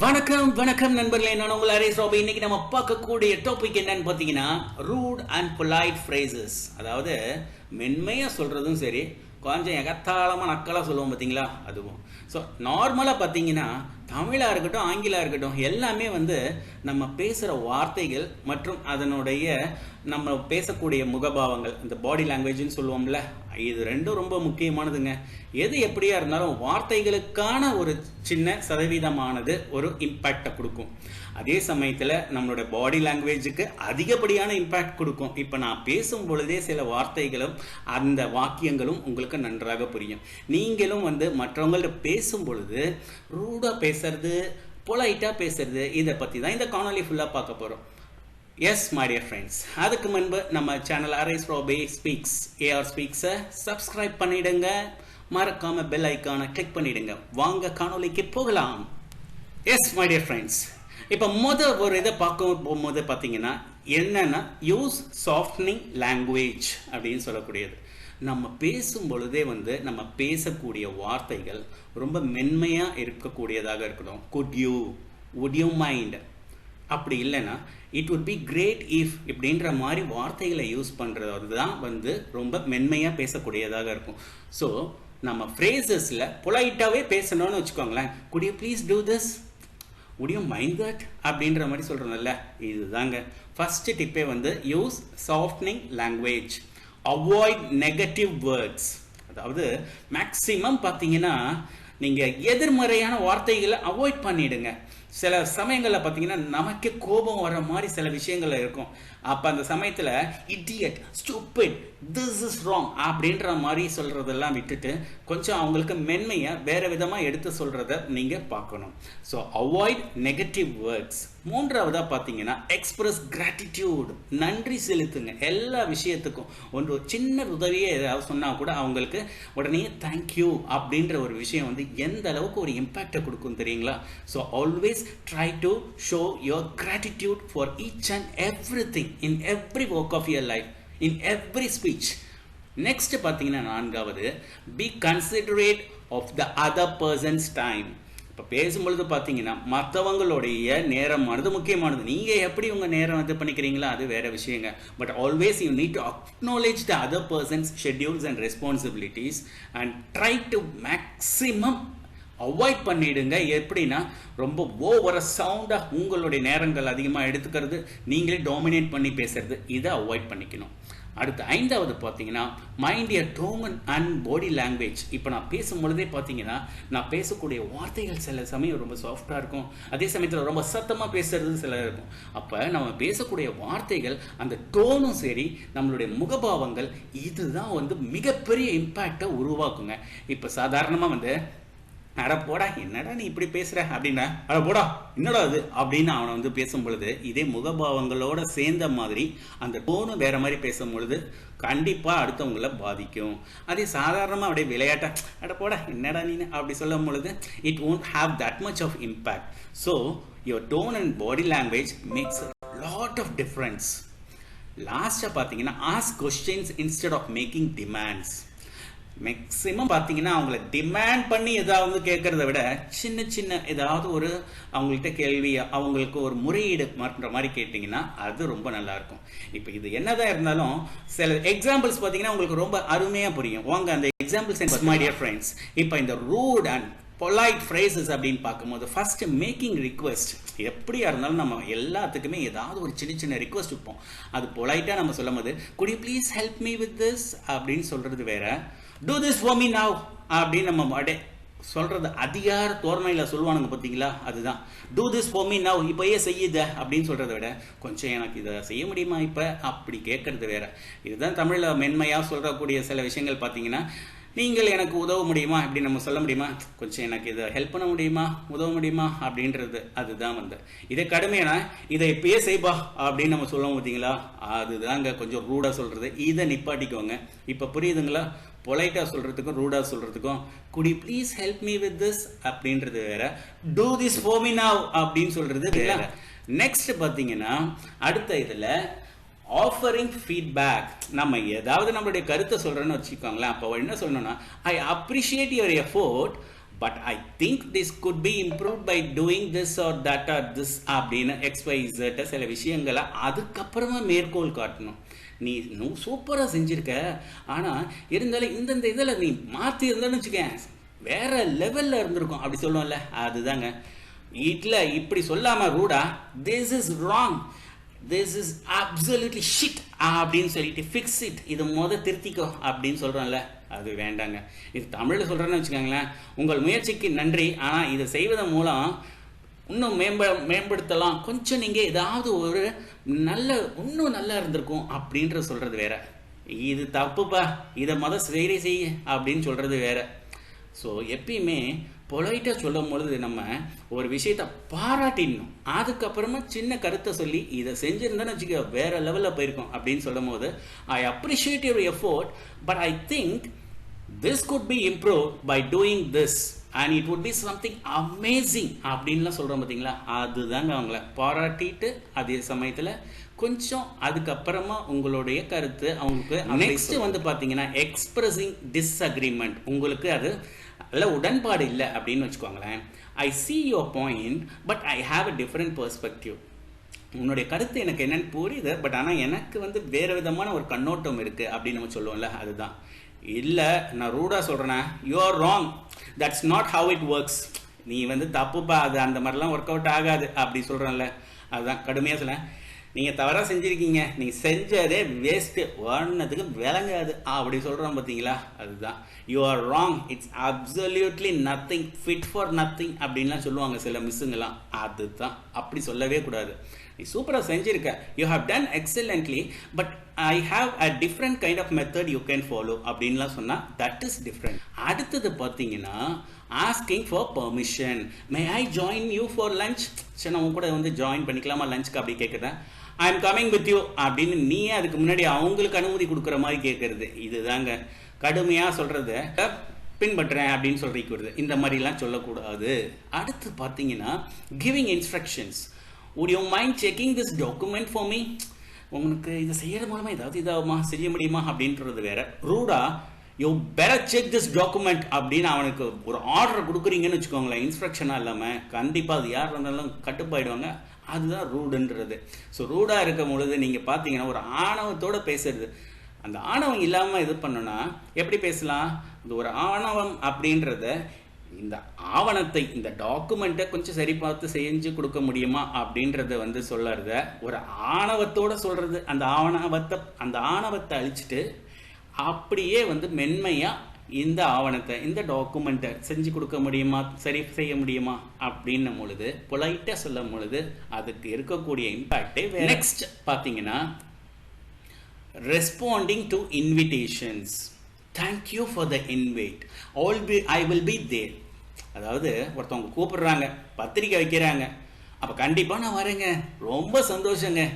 வணக்கம் வணக்கம் நண்பர்களே. நான் உங்கள் அரே சோபை இன்னைக்கு நம்ம பார்க்கக்கூடிய டாபிக் என்னன்னு பார்த்தீங்கன்னா ரூட் அண்ட் பொலைட் ஃப்ரேசஸ் அதாவது மென்மையாக சொல்கிறதும் சரி கொஞ்சம் எகத்தாளமாக நக்கலாக சொல்லுவோம் பார்த்தீங்களா? அதுவும். ஸோ நார்மலாக பார்த்தீங்கன்னா தமிழாக இருக்கட்டும் ஆங்கிலாக இருக்கட்டும் எல்லாமே வந்து நம்ம பேசுகிற வார்த்தைகள் மற்றும் அதனுடைய நம்ம பேசக்கூடிய முகபாவங்கள் இந்த பாடி லாங்குவேஜ்னு சொல்லுவோம்ல இது ரெண்டும் ரொம்ப முக்கியமானதுங்க. எது எப்படியா இருந்தாலும் வார்த்தைகளுக்கான ஒரு சின்ன சதவீதமானது ஒரு இம்பேக்டை கொடுக்கும். அதே சமயத்தில் நம்மளோட பாடி லாங்குவேஜுக்கு அதிகப்படியான இம்பேக்ட் கொடுக்கும். இப்போ நான் பேசும் பொழுதே சில வார்த்தைகளும் அந்த வாக்கியங்களும் உங்களுக்கு நன்றாக புரியும். நீங்களும் வந்து மற்றவங்கள்ட்ட பேசும் பொழுது ரூடாக பேச பேசுறது பொலைட்டாக பேசுறது இதை பற்றி தான் இந்த காணொலி ஃபுல்லாக பார்க்க போகிறோம் எஸ் மை டியர் ஃப்ரெண்ட்ஸ் அதுக்கு முன்பு நம்ம சேனல் ஆர்எஸ் ரோபே ஸ்பீக்ஸ் ஏஆர் ஸ்பீக்ஸை சப்ஸ்கிரைப் பண்ணிடுங்க. மறக்காம பெல் ஐக்கானை கிளிக் பண்ணிடுங்க. வாங்க காணொலிக்கு போகலாம். எஸ் மை டியர் ஃப்ரெண்ட்ஸ் இப்போ முத ஒரு இதை பார்க்க போகும்போது பார்த்தீங்கன்னா என்னன்னா யூஸ் சாஃப்ட்னிங் லாங்குவேஜ் அப்படின்னு சொல்லக்கூடியது. நம்ம பேசும் பொழுதே வந்து நம்ம பேசக்கூடிய வார்த்தைகள் ரொம்ப மென்மையாக இருக்கக்கூடியதாக இருக்கணும். Could you would you mind அப்படி இல்லைன்னா it would be great if இப்படின்ற மாதிரி வார்த்தைகளை யூஸ் பண்ணுறது தான் வந்து ரொம்ப மென்மையாக பேசக்கூடியதாக இருக்கும். ஸோ நம்ம ஃப்ரேசஸில் பொலைட்டாகவே பேசணும்னு வச்சுக்கோங்களேன். Could you please do this would mind that அப்படின்ற மாதிரி சொல்கிறோம்ல இதுதாங்க. ஃபஸ்ட்டு டிப்பே வந்து use softening language avoid negative words அதாவது மேக்ஸிமம் பார்த்தீங்கன்னா நீங்கள் எதிர்மறையான வார்த்தைகளை அவாய்ட் பண்ணிடுங்க. சில சமயங்களில் பார்த்தீங்கன்னா நமக்கே கோபம் வர மாதிரி சில விஷயங்கள் இருக்கும். அப்போ அந்த சமயத்தில் idiot stupid this is wrong அப்படின்ற மாதிரி சொல்கிறதெல்லாம் விட்டுட்டு கொஞ்சம் அவங்களுக்கு மென்மையை வேறு விதமாக எடுத்து சொல்கிறத நீங்கள் பார்க்கணும். ஸோ அவாய்ட் நெகட்டிவ் வேர்ட்ஸ் மூன்றாவதாக பார்த்தீங்கன்னா எக்ஸ்பிரஸ் கிராட்டிடியூட் நன்றி செலுத்துங்க. எல்லா விஷயத்துக்கும். ஒன்று ஒரு சின்ன உதவியே ஏதாவது சொன்னால் கூட அவங்களுக்கு உடனே தேங்க்யூ அப்படின்ற ஒரு விஷயம் வந்து எந்த அளவுக்கு ஒரு இம்பேக்டை கொடுக்கும் தெரியுங்களா? So always try to show your gratitude for each and every thing in every work of your life in every speech next பார்த்தீங்கன்னா நான்காவது be considerate of the other person's time இப்போ பேசும்பொழுது பார்த்தீங்கன்னா மற்றவங்களுடைய நேரமானது முக்கியமானது. நீங்கள் எப்படி உங்கள் நேரம் இது பண்ணிக்கிறீங்களோ அது வேற விஷயங்க. But always you need to acknowledge the other person's schedules and responsibilities and try to maximum avoid பண்ணிடுங்க. எப்படின்னா ரொம்ப ஓவர சவுண்டாக உங்களுடைய நேரங்கள் அதிகமாக எடுத்துக்கிறது. நீங்களே டாமினேட் பண்ணி பேசுறது. இதை அவாய்ட் பண்ணிக்கணும். அடுத்து ஐந்தாவது பார்த்தீங்கன்னா mind your tone and body language இப்போ நான் பேசும்பொழுதே பார்த்தீங்கன்னா நான் பேசக்கூடிய வார்த்தைகள் சில சமயம் ரொம்ப சாஃப்டாக இருக்கும். அதே சமயத்தில் ரொம்ப சத்தமாக பேசுறது சில இருக்கும். அப்போ நம்ம பேசக்கூடிய வார்த்தைகள் அந்த டோனும் சரி நம்மளுடைய முகபாவங்கள் இதுதான் வந்து மிகப்பெரிய இம்பேக்டை உருவாக்குங்க. இப்போ சாதாரணமாக வந்து அட போடா என்னடா நீ இப்படி பேசுற? அப்படின்னா அட போடா என்னடா அது அப்படின்னு அவனை வந்து பேசும் பொழுது இதே முகபாவங்களோட சேர்ந்த மாதிரி அந்த டோனும் வேற மாதிரி பேசும் பொழுது கண்டிப்பா அடுத்தவங்கள பாதிக்கும். அதே சாதாரணமாக அப்படியே விளையாட்டா அட போடா என்னடா நீ அப்படி சொல்லும் பொழுது it won't have that much of impact. So your tone and body language makes lot of difference difference. லாஸ்ட்டாக பார்த்தீங்கன்னா ask questions instead of making demands maximum பார்த்தீங்கன்னா அவங்கள டிமாண்ட் பண்ணி ஏதாவது கேட்கறத விட சின்ன சின்ன ஏதாவது ஒரு அவங்கள்ட்ட கேள்வி அவங்களுக்கு ஒரு முறையீடு மாற்ற மாதிரி கேட்டிங்கன்னா அது ரொம்ப நல்லா இருக்கும். இப்போ இது என்னதான் இருந்தாலும் சில எக்ஸாம்பிள்ஸ் பார்த்தீங்கன்னா உங்களுக்கு ரொம்ப அருமையாக புரியும். வாங்க அந்த எக்ஸாம்பிள்ஸ் மை டியர் ஃப்ரெண்ட்ஸ் இப்போ இந்த ரூட் அண்ட் பொலைட் ஃப்ரேசஸ் அப்படின்னு பார்க்கும்போது ஃபர்ஸ்ட் மேக்கிங் ரிக்வெஸ்ட் எப்படியா இருந்தாலும் நம்ம எல்லாத்துக்குமே ஏதாவது ஒரு சின்ன சின்ன ரிக்வெஸ்ட் வைப்போம். அது பொலைட்டாக நம்ம சொல்லும் போது could you please help me with this அப்படின்னு சொல்கிறது வேறு. Do this for me now அப்படின்னு நம்ம அடே சொல்கிறது அதிகார தோரணையில் சொல்லுவானுங்க பார்த்தீங்களா அதுதான். Do this for me now இப்போயே செய்யுத அப்படின்னு சொல்கிறத விட கொஞ்சம் எனக்கு இதை செய்ய முடியுமா இப்போ? அப்படி கேட்கறது வேற. இதுதான் தமிழில் மென்மையாக சொல்கிறக்கூடிய சில விஷயங்கள் பார்த்தீங்கன்னா நீங்கள் எனக்கு உதவ முடியுமா? இப்படி நம்ம சொல்ல முடியுமா? கொஞ்சம் எனக்கு இதை ஹெல்ப் பண்ண முடியுமா? உதவ முடியுமா? அப்படின்றது அதுதான் வந்து. இதை கடுமையான இதை இப்பயே செய்ப்பா அப்படின்னு நம்ம சொல்லுவோம் பார்த்தீங்களா அதுதாங்க கொஞ்சம் ரூடாக சொல்கிறது இதை நிப்பாட்டிக்கோங்க. இப்போ புரியுதுங்களா? பொலைட்டாக சொல்கிறதுக்கும் ரூடாக சொல்கிறதுக்கும் could you please help me with this அப்படின்றது வேற. டூ திஸ் now அப்படின்னு சொல்கிறது வேற. நெக்ஸ்ட் பார்த்தீங்கன்னா அடுத்த இதில் ஆஃபரிங் ஃபீட்பேக் நம்ம ஏதாவது நம்மளுடைய கருத்தை சொல்கிறோன்னு வச்சுக்கோங்களேன். அப்போ என்ன சொல்லணும்னா I appreciate your effort but I think this could be improve by doing this or that or this அப்படின்னு எக்ஸ்வைசட்ட சில விஷயங்களை அதுக்கப்புறமா மேற்கோள் காட்டணும். நீ இன்னும் சூப்பராக செஞ்சுருக்க. ஆனால் இருந்தாலும் இந்தந்த இதில் நீ மாற்றி இருந்தேன்னு வச்சுக்கேன். வேற லெவலில் இருந்திருக்கும். அப்படி சொல்லுவோம்ல. அதுதாங்க. வீட்டில் இப்படி சொல்லாமல் ரூடா this is wrong this is absolutely shit அப்படின்னு சொல்லிட்டு ஃபிக்ஸ் இட் இது மொதல் திருத்திக்கோ. அப்படின்னு சொல்கிறோம்ல அது வேண்டாங்க. இது தமிழில் சொல்கிறேன்னு வச்சுக்கோங்களேன். உங்கள் முயற்சிக்கு நன்றி. ஆனால் இதை செய்வதன் மூலம் இன்னும் மேம்ப மேம்படுத்தலாம். கொஞ்சம் நீங்கள் ஏதாவது ஒரு நல்ல இன்னும் நல்லா இருந்திருக்கும் அப்படின்ற சொல்கிறது வேற. இது தப்புப்பா. இதை மொதல் சரி செய்ய அப்படின்னு சொல்கிறது வேற. ஸோ எப்பயுமே பொலைட்டாக சொல்லும் பொழுது நம்ம ஒரு விஷயத்த பாராட்டிடணும். அதுக்கப்புறமா சின்ன கருத்தை சொல்லி இதை செஞ்சுருந்தேன்னு வச்சுக்க வேற லெவலில் போயிருக்கோம் அப்படின்னு சொல்லும் போது I appreciate your effort but I think this could be improve by doing this and it would be something amazing அப்படின்லாம் சொல்கிறோம் பார்த்தீங்களா? அதுதாங்க அவங்கள பாராட்டிட்டு அதே சமயத்தில் கொஞ்சம் அதுக்கப்புறமா உங்களுடைய கருத்து அவங்களுக்கு நெக்ஸ்ட் வந்து பார்த்தீங்கன்னா எக்ஸ்பிரஸிங் டிஸ்அக்ரிமெண்ட் உங்களுக்கு அது நல்ல உடன்பாடு இல்லை அப்படின்னு வச்சுக்கோங்களேன். I see your point but I have a different perspective உன்னுடைய கருத்து எனக்கு என்னன்னு புரியுது பட் ஆனால் எனக்கு வந்து வேறு விதமான ஒரு கண்ணோட்டம் இருக்குது அப்படின்னு நம்ம சொல்லுவோம்ல அதுதான். இல்லை நான் ரூடாக சொல்கிறேன்னா you are wrong that's not how it works நீ வந்து தப்புப்பா அது அந்த மாதிரிலாம் ஒர்க் அவுட் ஆகாது அப்படி சொல்கிறேன்ல அதுதான் கடுமையாக சொல்ல நீங்கள் தவறாக செஞ்சுருக்கீங்க. நீங்கள் செஞ்சதே வேஸ்ட்டு ஒன்றதுக்கு விளங்காது. அப்படி சொல்கிறோம் பார்த்தீங்களா அதுதான். You are wrong it's absolutely nothing fit for nothing அப்படின்லாம் சொல்லுவாங்க சில மிஸ்ஸுங்கெல்லாம் அதுதான். அப்படி சொல்லவே கூடாது. நீ சூப்பராக செஞ்சுருக்க. You have done excellently but I have a different kind of method you can follow அப்படின்லாம் சொன்னால் தட் இஸ் டிஃப்ரெண்ட் அடுத்தது பார்த்தீங்கன்னா asking for permission may I join you for lunch சரி நான் கூட வந்து ஜாயின் பண்ணிக்கலாமா லஞ்சுக்கு அப்படி கேட்குறேன் I am coming with you அப்படின்னு நீயே அதுக்கு முன்னாடி அவங்களுக்கு அனுமதி கொடுக்குற மாதிரி கேட்குறது இதுதாங்க. கடுமையாக சொல்கிறத பின்பற்றுறேன் அப்படின்னு சொல்றீங்க வருது இந்த மாதிரிலாம் சொல்லக்கூடாது. அடுத்து பார்த்தீங்கன்னா giving instructions would you mind checking this document for me? உங்களுக்கு இதை செய்கிறது மூலமா ஏதாவது இதாகுமா? செய்ய முடியுமா? அப்படின்றது வேற. ரூடா you better check this document அப்படின்னு அவனுக்கு ஒரு ஆர்டர் கொடுக்குறீங்கன்னு வச்சுக்கோங்களேன். இன்ஸ்ட்ரக்ஷனாக இல்லாமல் கண்டிப்பாக அது யார் இருந்தாலும் கட்டுப்பாயிடுவாங்க. அதுதான் ரூடுன்றது. ஸோ ரூடாக இருக்கும் பொழுது நீங்கள் பார்த்தீங்கன்னா ஒரு ஆணவத்தோடு பேசுறது. அந்த ஆணவம் இல்லாமல் இது பண்ணோன்னா எப்படி பேசலாம்? இந்த ஒரு ஆணவம் அப்படின்றத இந்த ஆவணத்தை இந்த டாக்குமெண்ட்டை கொஞ்சம் சரி பார்த்து செஞ்சு கொடுக்க முடியுமா அப்படின்றத வந்து சொல்லறத ஒரு ஆணவத்தோட சொல்றது அந்த ஆணவத்தை அந்த ஆணவத்தை அழிச்சிட்டு அப்படியே வந்து மென்மையா இந்த ஆவணத்தை இந்த டாக்குமெண்ட்டை செஞ்சு கொடுக்க முடியுமா சரி செய்ய முடியுமா அப்படின்னும் பொழுது பொலைட்டாக சொல்லும் பொழுது அதுக்கு இருக்கக்கூடிய இம்பேக்டே நெக்ஸ்ட் பார்த்தீங்கன்னா responding to invitations thank you for the invite all be I will be there அதாவது ஒருத்தவங்க கூப்பிடுறாங்க பத்திரிக்கை வைக்கிறாங்க. அப்போ கண்டிப்பாக நான் வரேங்க. ரொம்ப சந்தோஷங்க.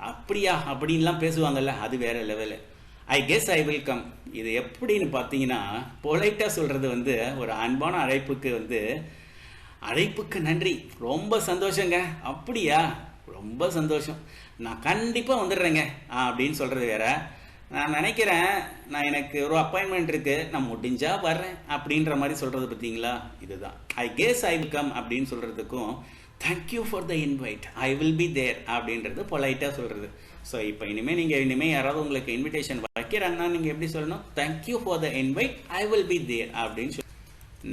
அப்படியா அப்படின்லாம் பேசுவாங்கல்ல அது வேற level I guess I will come இது எப்படின்னு பார்த்தீங்கன்னா பொலைட்டாக சொல்கிறது வந்து ஒரு அன்பான அழைப்புக்கு வந்து அழைப்புக்கு நன்றி. ரொம்ப சந்தோஷங்க. அப்படியா? ரொம்ப சந்தோஷம். நான் கண்டிப்பாக வந்துடுறேங்க. அப்படின்னு சொல்கிறது வேற. நான் நினைக்கிறேன் நான் எனக்கு ஒரு அப்பாயின்மெண்ட் இருக்கு நான் முடிஞ்சா வர்றேன் அப்படின்ற மாதிரி சொல்றது பார்த்தீங்களா? இதுதான். I guess I will come அப்படின்னு சொல்றதுக்கும் thank you for the invite I will be there அப்படின்றது பொலைட்டாக சொல்றது. ஸோ இப்போ இனிமேல் நீங்கள் இனிமேல் யாராவது உங்களுக்கு இன்விடேஷன் வைக்கிறாங்கன்னா நீங்கள் எப்படி சொல்லணும்? Thank you for the invite I will be there அப்படின்னு சொல்லி.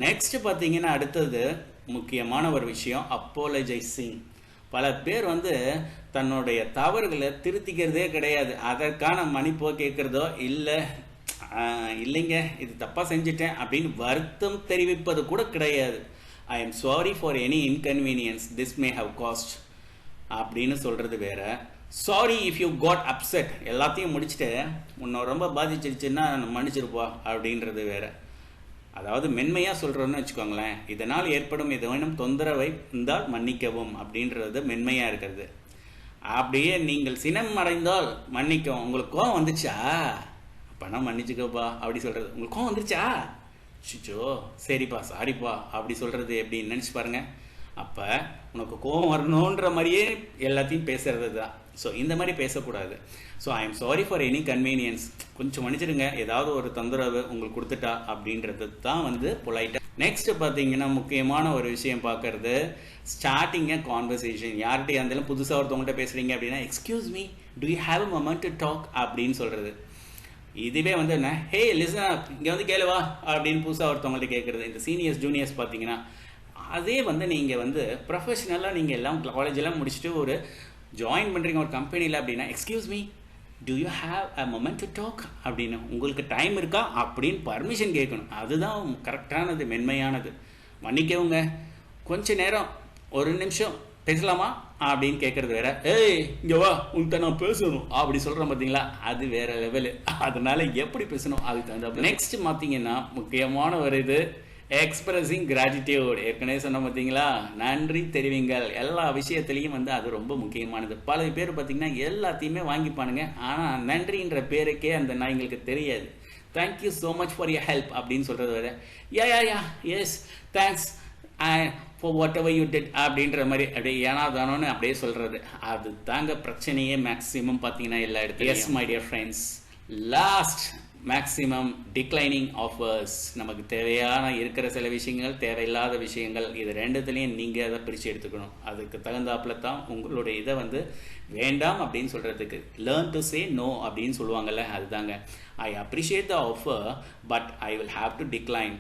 நெக்ஸ்ட் பார்த்தீங்கன்னா அடுத்தது முக்கியமான ஒரு விஷயம் அப்போலஜைசிங் பல பேர் வந்து தன்னுடைய தவறுகளை திருத்திக்கிறதே கிடையாது. அதற்கான மன்னிப்போ கேட்குறதோ இல்லை இல்லைங்க இது தப்பாக செஞ்சுட்டேன் அப்படின்னு வருத்தம் தெரிவிப்பது கூட கிடையாது. I am sorry for any inconvenience this may have caused அப்படின்னு சொல்கிறது வேற. Sorry if you got upset எல்லாத்தையும் முடிச்சுட்டு உன்னை ரொம்ப பாதிச்சிருச்சுன்னா மன்னிச்சிருப்பா அப்படின்றது வேற. அதாவது மென்மையாக சொல்கிறோன்னு வச்சுக்கோங்களேன். இதனால் ஏற்படும் ஏதேனும் தொந்தரவை இருந்தால் மன்னிக்கவும் அப்படின்றது மென்மையாக இருக்கிறது. அப்படியே நீங்கள் சினம் அடைந்தால் மன்னிக்கும் உங்களுக்கு கோவம் வந்துச்சா அப்போனா மன்னிச்சுக்கப்பா அப்படி சொல்கிறது உங்களுக்கு கோவம் வந்துருச்சா? சிச்சோ சரிப்பா சாரிப்பா அப்படி சொல்கிறது எப்படின்னு நினச்சி பாருங்க. அப்போ உனக்கு கோவம் வரணுன்ற மாதிரியே எல்லாத்தையும் பேசுறது தான். ஸோ இந்த மாதிரி பேசக்கூடாது. So I am sorry for any convenience கொஞ்சம் மன்னிச்சிடுங்க. ஏதாவது ஒரு தொந்தரவு உங்களுக்கு கொடுத்துட்டா அப்படின்றது தான் வந்து பொலைட்டாக நெக்ஸ்ட் பார்த்தீங்கன்னா முக்கியமான ஒரு விஷயம் பார்க்கறது ஸ்டார்டிங்க கான்வர்சேஷன் யார்கிட்டயா இருந்தாலும் புதுசாக ஒருத்தவங்கள்ட்ட பேசுகிறீங்க அப்படின்னா excuse me do you have a moment to talk அப்படின்னு சொல்கிறது இதுவே வந்து என்ன? ஹே லிசன் இங்கே வந்து கேளுவா அப்படின்னு புதுசாக ஒருத்தவங்கள்ட்ட கேட்குறது. இந்த சீனியர்ஸ் ஜூனியர்ஸ் பார்த்தீங்கன்னா அதே வந்து நீங்கள் வந்து ப்ரொஃபஷனலாக நீங்கள் எல்லாம் காலேஜெல்லாம் முடிச்சுட்டு ஒரு ஜாயின் பண்ணுறீங்க ஒரு கம்பெனியில் அப்படின்னா excuse me do you have a moment to talk அப்படின்னு உங்களுக்கு டைம் இருக்கா? அப்படின்னு பர்மிஷன் கேட்கணும். அதுதான் கரெக்டானது மென்மையானது. மன்னிக்கவுங்க. கொஞ்ச நேரம் ஒரு நிமிஷம் பேசலாமா? அப்படின்னு கேட்குறது வேற. ஏய் இங்கே வா உன்கிட்ட நான் பேசணும். அப்படி சொல்கிறேன் பார்த்தீங்களா அது வேற லெவலு அதனால எப்படி பேசணும்? அதுக்கு தகுந்த நெக்ஸ்ட் பார்த்தீங்கன்னா முக்கியமான ஒரு இது எக்ஸ்பிரஸிங் கிராட்டிடியூட் ஏற்கனவே சொன்ன பார்த்தீங்களா? நன்றி தெரிவிங்கள். எல்லா விஷயத்துலையும் வந்து அது ரொம்ப முக்கியமானது. பல பேர் பார்த்தீங்கன்னா எல்லாத்தையுமே வாங்கிப்பானுங்க. ஆனால் நன்றின்ற பேருக்கே அந்த நாய்ங்களுக்கு தெரியாது. Thank you so much for your help அப்படின்னு சொல்கிறது வர yeah yeah yeah yes thanks for whatever you did அப்படின்ற மாதிரி அப்படியே ஏனா தானோன்னு அப்படியே சொல்கிறது அது தாங்க பிரச்சனையே மேக்ஸிமம் பார்த்தீங்கன்னா எல்லா இடத்துலையும். Yes my dear friends last maximum declining offers நமக்கு தேவையான இருக்கிற சில விஷயங்கள் தேவையில்லாத விஷயங்கள் இது ரெண்டுத்துலேயும் நீங்கள் அதை பிரித்து எடுத்துக்கணும். அதுக்கு தகுந்தாப்புல தான் உங்களுடைய இதை வந்து வேண்டாம் அப்படின்னு சொல்கிறதுக்கு லேர்ன் டு சே நோ அப்படின்னு சொல்லுவாங்கள்ல அதுதாங்க. I appreciate the offer but I will have to decline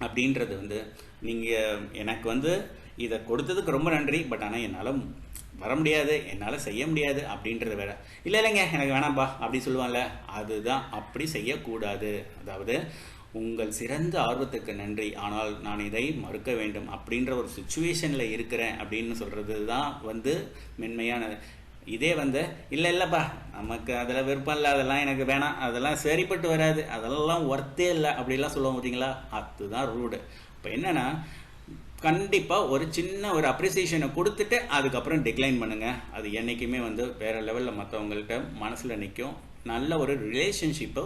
அப்படின்றது வந்து நீங்கள் எனக்கு வந்து இதை கொடுத்ததுக்கு ரொம்ப நன்றி பட் ஆனால் என்னால் வர முடியாது என்னால் செய்ய முடியாது அப்படின்றது வேற. இல்லை இல்லைங்க எனக்கு வேணாம்ப்பா அப்படி சொல்லுவாங்கள்ல அதுதான் அப்படி செய்யக்கூடாது. அதாவது உங்கள் சிறந்த ஆர்வத்துக்கு நன்றி. ஆனால் நான் இதை மறுக்க வேண்டும் அப்படின்ற ஒரு சுச்சுவேஷனில் இருக்கிறேன் அப்படின்னு சொல்கிறது தான் வந்து மென்மையானது. இதே வந்து இல்லை இல்லைப்பா நமக்கு அதில் விருப்பம் இல்லை அதெல்லாம் எனக்கு வேணாம் அதெல்லாம் சரிப்பட்டு வராது அதெல்லாம் ஒர்த்தே இல்லை அப்படிலாம் சொல்லுவோம் பார்த்தீங்களா? அதுதான் ரூடு இப்போ என்னென்னா கண்டிப்பாக ஒரு சின்ன ஒரு அப்ரிசியேஷனை கொடுத்துட்டு அதுக்கப்புறம் டிக்ளைன் பண்ணுங்கள் அது என்றைக்குமே வந்து வேறு லெவலில் மற்றவங்கள்ட்ட மனசில் நிற்கும் நல்ல ஒரு ரிலேஷன்ஷிப்பை